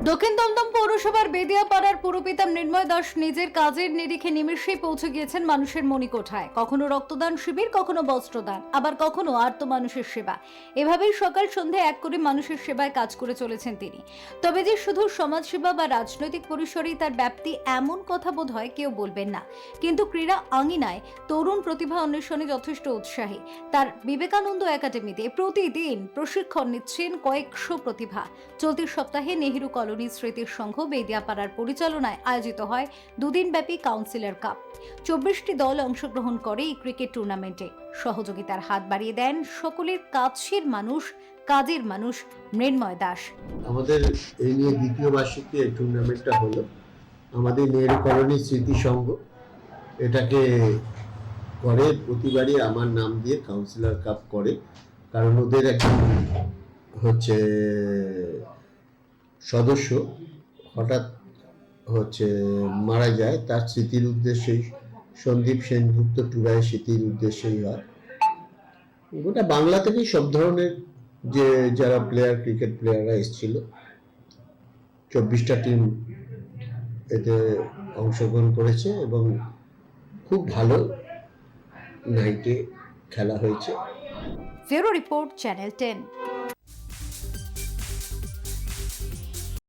দক্ষিণ দমদম পৌরসভার বেদিয়াপাড়ার পুরপিতা মৃন্ময় দাস নিজের কাজের নিরিখে নিমেষেই পৌঁছে গিয়েছেন মানুষের মণিকোঠায়। কখনো রক্তদান শিবির, কখনো বস্ত্রদান, আবার কখনো আর্ত মানুষের সেবা। এভাবেই সকাল সন্ধে এক করে মানুষের সেবায় কাজ করে চলেছেন তিনি। তবে যে শুধু সমাজসেবা বা রাজনৈতিক পরিসরেই তার ব্যাপ্তি এমন কথা বোধ হয় কেউ বলবেন না। কিন্তু ক্রীড়া আঙিনায় তরুণ প্রতিভা অন্বেষণে যথেষ্ট উৎসাহী। তার বিবেকানন্দ একাডেমিতে প্রতিদিন প্রশিক্ষণ নিচ্ছেন কয়েকশো প্রতিভা। চলতি সপ্তাহে নেহেরু কলোনি স্মৃতির সংঘ বেদিয়াপাড়ার পরিচালনায় আয়োজিত হয় দুদিনব্যাপী কাউন্সিলর কাপ। চব্বিশটি দল অংশগ্রহণ করে এই ক্রিকেট টুর্নামেন্টে। সহযোগিতার হাত বাড়িয়ে দেন সকলের কাছের মানুষ, কাজের মানুষ মৃন্ময় দাস। আমাদের এই নিয়ে দ্বিতীয় বার্ষিকী এই টুর্নামেন্টটা হলো। আমাদের নেহেরু কলোনি স্মৃতি সংঘ। এটাকে করে প্রতিবারই আমার নাম দিয়ে কাউন্সিলর কাপ করে। কারণ ওদের একজন হচ্ছে সদস্য হঠাৎ হচ্ছে মারা যায়। তার স্মৃতির উদ্দেশ্যেই সন্দীপ সেনগুপ্ত টুরায় স্মৃতির উদ্দেশ্যেই হয়। গোটা বাংলা থেকেই সব ধরনের যে যারা প্লেয়ার ক্রিকেট প্লেয়াররা এসেছিল, চব্বিশটা টিম এতে অংশগ্রহণ করেছে এবং খুব ভালো নাইটে খেলা হয়েছে। ফেরো রিপোর্ট চ্যানেল টেন।